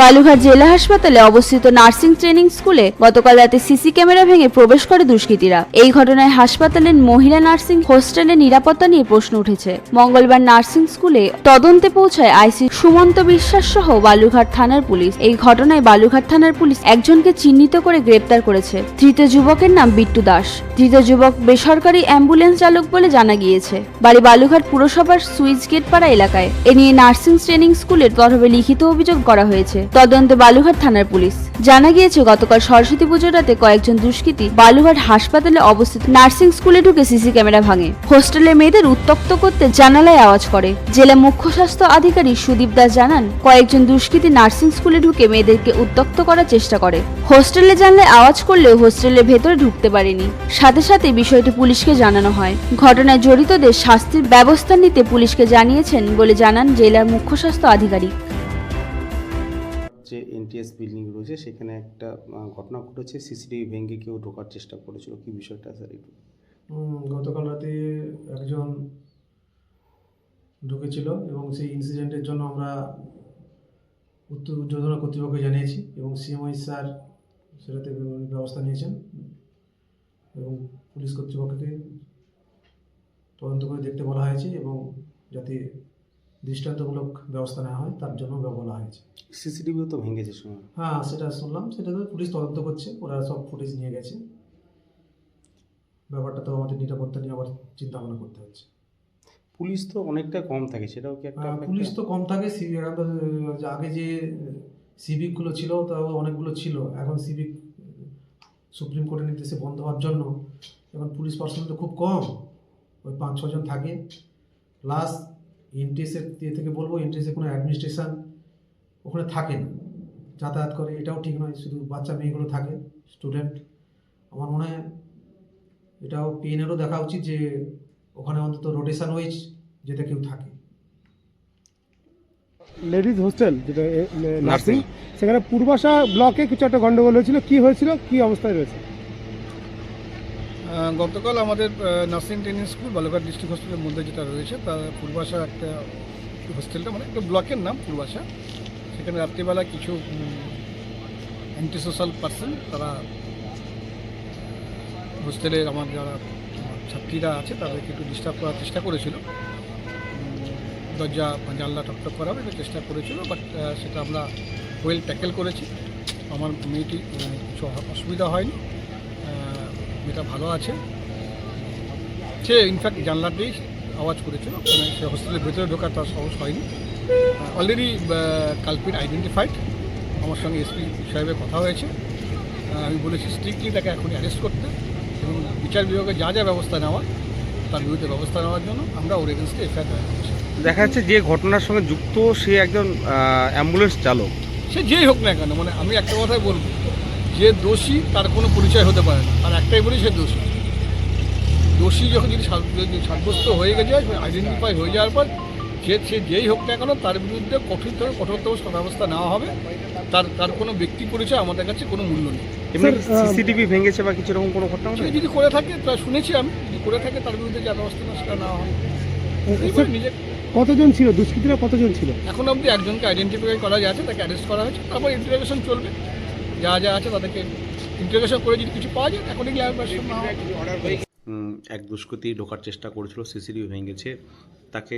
বালুঘাট জেলা হাসপাতালে অবস্থিত নার্সিং ট্রেনিং স্কুলে গতকাল রাতে সিসি ক্যামেরা ভেঙে প্রবেশ করে দুষ্কৃতীরা। এই ঘটনায় হাসপাতালের মহিলা নার্সিং হোস্টেলের নিরাপত্তা নিয়ে প্রশ্ন উঠেছে। মঙ্গলবার নার্সিং স্কুলে তদন্তে পৌঁছায় আইসি সুমন্ত বিশ্বাস সহ বালুঘাট থানার পুলিশ। এই ঘটনায় বালুঘাট থানার পুলিশ একজনকে চিহ্নিত করে গ্রেপ্তার করেছে। ধৃত যুবকের নাম বিট্টু দাস। ধৃত যুবক বেসরকারি অ্যাম্বুলেন্স চালক বলে জানা গিয়েছে। বাড়ি বালুঘাট পুরসভার সুইচ গেট পাড়া এলাকায়। এ নিয়ে নার্সিং ট্রেনিং স্কুলের তরফে লিখিত অভিযোগ করা হয়েছে। তদন্তে বালুঘাট থানার পুলিশ। জানা গিয়েছে, গতকাল সরস্বতী পুজোর রাতে কয়েকজন দুষ্কৃতী বালুঘাট হাসপাতালে অবস্থিত নার্সিং স্কুলে ঢুকে সিসি ক্যামেরা ভাঙে। হোস্টেলের মেয়েদের উত্তক্ত করতে জানালায় আওয়াজ করে। জেলা মুখ্য স্বাস্থ্য আধিকারিক সুদীপ দাস জানান, কয়েকজন দুষ্কৃতী নার্সিং স্কুলে ঢুকে মেয়েদেরকে উত্তক্ত করার চেষ্টা করে। হোস্টেলে জানলায় আওয়াজ করলেও হোস্টেলের ভেতরে ঢুকতে পারেনি। সাথে সাথে বিষয়টি পুলিশকে জানানো হয়। ঘটনায় জড়িতদের শাস্তির ব্যবস্থা নিতে পুলিশকে জানিয়েছেন বলে জানান জেলার মুখ্য স্বাস্থ্য আধিকারিক। যে এনটিএস বিল্ডিং রয়েছে, সেখানে একটা ঘটনা ঘটেছে সিসিটিভি ভেঙে কেউ ঢোকার চেষ্টা করেছিল। কি বিষয়টা স্যার একটু গতকাল রাতে একজন ঢুকেছিল এবং সেই ইনসিডেন্টের জন্য আমরা উত্তর উদ্বোধনা কর্তৃপক্ষকে জানিয়েছি এবং সিএমআই স্যার সেটাতে ব্যবস্থা নিয়েছেন এবং পুলিশ কর্তৃপক্ষকে তদন্ত করে দেখতে বলা হয়েছে এবং যাতে দৃষ্টান্তমূলক ব্যবস্থা নেওয়া হয় তার জন্য বলা হয়েছে। সিসিটিভিও তো ভেঙেছে সময় হ্যাঁ সেটা শুনলাম সেটা তো পুলিশ তদন্ত করছে ওরা সব ফুটেজ নিয়ে গেছে। ব্যাপারটা তো আমাদের নিরাপত্তা নিয়ে আবার চিন্তা ভাবনা করতে হচ্ছে। পুলিশ তো অনেকটা কম থাকে সেটাও কি একটা পুলিশ তো কম থাকে এখন তো, আগে যে সিভিকগুলো ছিল তাও অনেকগুলো ছিল। এখন সিভিক সুপ্রিম কোর্টের নির্দেশে বন্ধ হওয়ার জন্য এখন পুলিশ পার্সোনাল তো খুব কম। ওই পাঁচ ছজন থাকে। প্লাস এনটিএসের দিয়ে থেকে বলব এনটিএসের কোনো অ্যাডমিনিস্ট্রেশন ওখানে থাকে না। যাতায়াত করে এটাও ঠিক নয় শুধু বাচ্চা মেয়েগুলো থাকে স্টুডেন্ট আমার মনে হয় এটাও পিএনেরও দেখা উচিত যে ওখানে অন্তত রোটেশন ওয়াইজ যেটা কেউ থাকে। লেডিজ হোস্টেল যেটা নার্সিং সেখানে পূর্বাশা ব্লকে কিছু একটা গন্ডগোল হয়েছিল কি হয়েছিল কি অবস্থায় রয়েছে? গতকাল আমাদের nursing training school Balughat district হসপিটালের মধ্যে যেটা রয়েছে, তার পূর্বাশা একটা হোস্টেলটা মানে একটা ব্লকের নাম পূর্বাশা। সেখানে রাত্রিবেলা কিছু অ্যান্টি সোশ্যাল পার্সন তারা হোস্টেলের আমার যারা ছাত্রীরা আছে, তাদেরকে একটু ডিস্টার্ব করার চেষ্টা করেছিল। দরজা জানলা টকটক করার একটা চেষ্টা করেছিল বাট সেটা আমরা ওয়েল ট্যাকেল করেছি। আমার মেয়েটি কিছু অসুবিধা হয়নি। মেয়েটা ভালো আছে। সে ইনফ্যাক্ট জানলাতেই আওয়াজ করেছিল মানে সে হোস্টেলের ভেতরে ঢোকার তার সাহস হয়নি। অলরেডি কালপিট আইডেন্টিফাইড আমার সঙ্গে এসপি সাহেবের কথা হয়েছে। আমি বলেছি স্ট্রিক্টলি তাকে এখন অ্যারেস্ট করতে এবং বিচার বিভাগে যা যা ব্যবস্থা নেওয়া তার বিরুদ্ধে ব্যবস্থা নেওয়ার জন্য আমরা ওর এগেনস্টে এফআইআর দায়ের করছি। দেখা যাচ্ছে যে ঘটনার সঙ্গে যুক্ত সে একজন অ্যাম্বুলেন্স চালক। সে যেই হোক না কেন মানে আমি একটা কথাই বলব যে দোষী তার কোনো পরিচয় হতে পারে না। আর একটাই বলি সে দোষী। দোষী যখন যদি সাব- সাব্যস্ত হয়ে গেছে আইডেন্টিফাই হয়ে যাওয়ার পর যে সে যেই হোক না কেন তার বিরুদ্ধে কঠোর থেকে কঠোরতম ব্যবস্থা নেওয়া হবে। তার তার কোনো ব্যক্তি পরিচয় আমাদের কাছে কোনো মূল্য নেই। সিসিটিভি ভেঙেছে বা কিছু রকম কোনো ঘটনা সে যদি করে থাকে তা শুনেছি আমি যদি করে থাকে তার বিরুদ্ধে যা ব্যবস্থা নেওয়া সেটা নেওয়া নিজে কতজন ছিল? দুষ্কৃতীরা কতজন ছিল? এখন অবধি একজনকে আইডেন্টিফাই করা যাচ্ছে তাকে অ্যারেস্ট করা হয়েছে তারপর ইন্টারোগেশন চলবে। যা যা আছে তাদেরকে ইন্টারোগেশন করে যদি কিছু পাওয়া যায় অ্যাকর্ডিংলি উম, এক দুষ্কৃতী ঢোকার চেষ্টা করেছিল সিসিটিভি ভেঙেছে। তাকে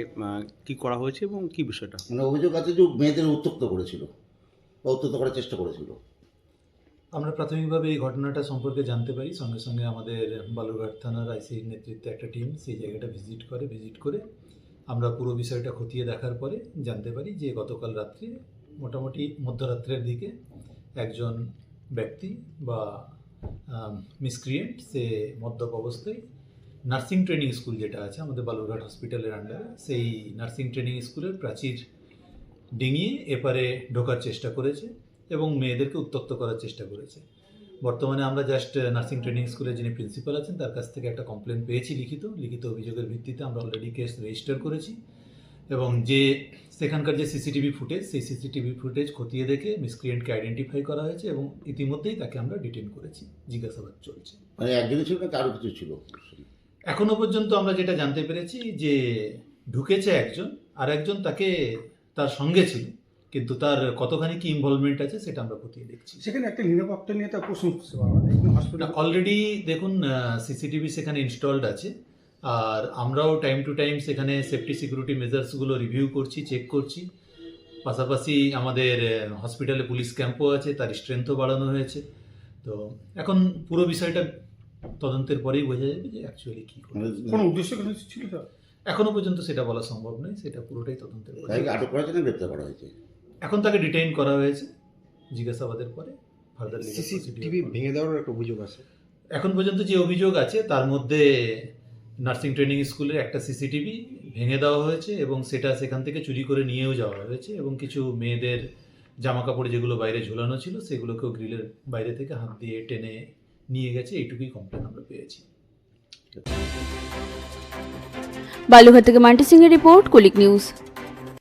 কি করা হয়েছে এবং কি বিষয়টা? মানে অভিযোগ আছে যে মেয়েদের উত্তক্ত করেছিল বা উত্তক্ত করার চেষ্টা করেছিল। আমরা প্রাথমিকভাবে এই ঘটনাটা সম্পর্কে জানতে পারি। সঙ্গে সঙ্গে আমাদের বালুরঘাট থানার আইসির নেতৃত্বে একটা টিম সেই জায়গাটা ভিজিট করে ভিজিট করে আমরা পুরো বিষয়টা খতিয়ে দেখার পরে জানতে পারি যে গতকাল রাত্রে মোটামুটি মধ্যরাত্রের দিকে একজন ব্যক্তি বা মিসক্রিয়েন্ট সে মদ্যপ অবস্থায় নার্সিং ট্রেনিং স্কুল যেটা আছে, আমাদের বালুরঘাট হসপিটালের আন্ডারে সেই নার্সিং ট্রেনিং স্কুলের প্রাচীর ডিঙিয়ে এপারে ঢোকার চেষ্টা করেছে এবং মেয়েদেরকে উত্তক্ত করার চেষ্টা করেছে। বর্তমানে আমরা জাস্ট নার্সিং ট্রেনিং স্কুলের যিনি প্রিন্সিপাল আছেন, তার কাছ থেকে একটা কমপ্লেন পেয়েছি লিখিত। লিখিত অভিযোগের ভিত্তিতে আমরা অলরেডি কেস রেজিস্টার করেছি। এবং যে সেখানকার যে সিসিটিভি ফুটেজ সেই সিসিটিভি ফুটেজ খতিয়ে দেখে মিসক্রিয়েন্টকে আইডেন্টিফাই করা হয়েছে এবং ইতিমধ্যেই তাকে আমরা ডিটেন করেছি। জিজ্ঞাসাবাদ চলছে। মানে একজনই ছিল না আরও কিছু ছিল? এখনও পর্যন্ত আমরা যেটা জানতে পেরেছি যে ঢুকেছে একজন আর একজন তাকে তার সঙ্গে ছিল কিন্তু তার কতখানি কি ইনভলভমেন্ট আছে সেটা আমরা খতিয়ে দেখছি। সেখানে একটা নিরাপত্তা নিয়ে তার প্রশ্ন অলরেডি দেখুন সিসিটিভি সেখানে ইনস্টলড আছে। আর আমরাও টাইম টু টাইম সেখানে সেফটি সিকিউরিটি মেজার্সগুলো রিভিউ করছি চেক করছি। পাশাপাশি আমাদের হসপিটালে পুলিশ ক্যাম্পও আছে তার স্ট্রেংথও বাড়ানো হয়েছে। তো এখন পুরো বিষয়টা তদন্তের পরেই বোঝা যাবে যে অ্যাকচুয়ালি কী মানে কোনো উদ্দেশ্য কোনো ছিল তো এখনও পর্যন্ত সেটা বলা সম্ভব নয় সেটা পুরোটাই তদন্তের আটক করা হয়েছে গ্রেপ্তার করা হয়েছে। এখন তাকে ডিটেইন করা হয়েছে জিজ্ঞাসাবাদের পরে ফার্দার সিসিটিভি ভেঙে দেওয়ার একটা অভিযোগ আছে। এখন পর্যন্ত যে অভিযোগ আছে তার মধ্যে নার্সিং ট্রেনিং স্কুলের একটা সিসিটিভি ভেঙে দেওয়া হয়েছে এবং সেটা সেখান থেকে চুরি করে নিয়েও যাওয়া হয়েছে এবং কিছু মেয়েদের জামা কাপড় যেগুলো বাইরে ঝুলানো ছিল সেগুলোকেও গ্রিলের বাইরে থেকে হাত দিয়ে টেনে নিয়ে গেছে। এইটুকুই কমপ্লেন আমরা পেয়েছি। বালুঘাট থেকে মান্টি সিং এর রিপোর্ট, কলিক নিউজ।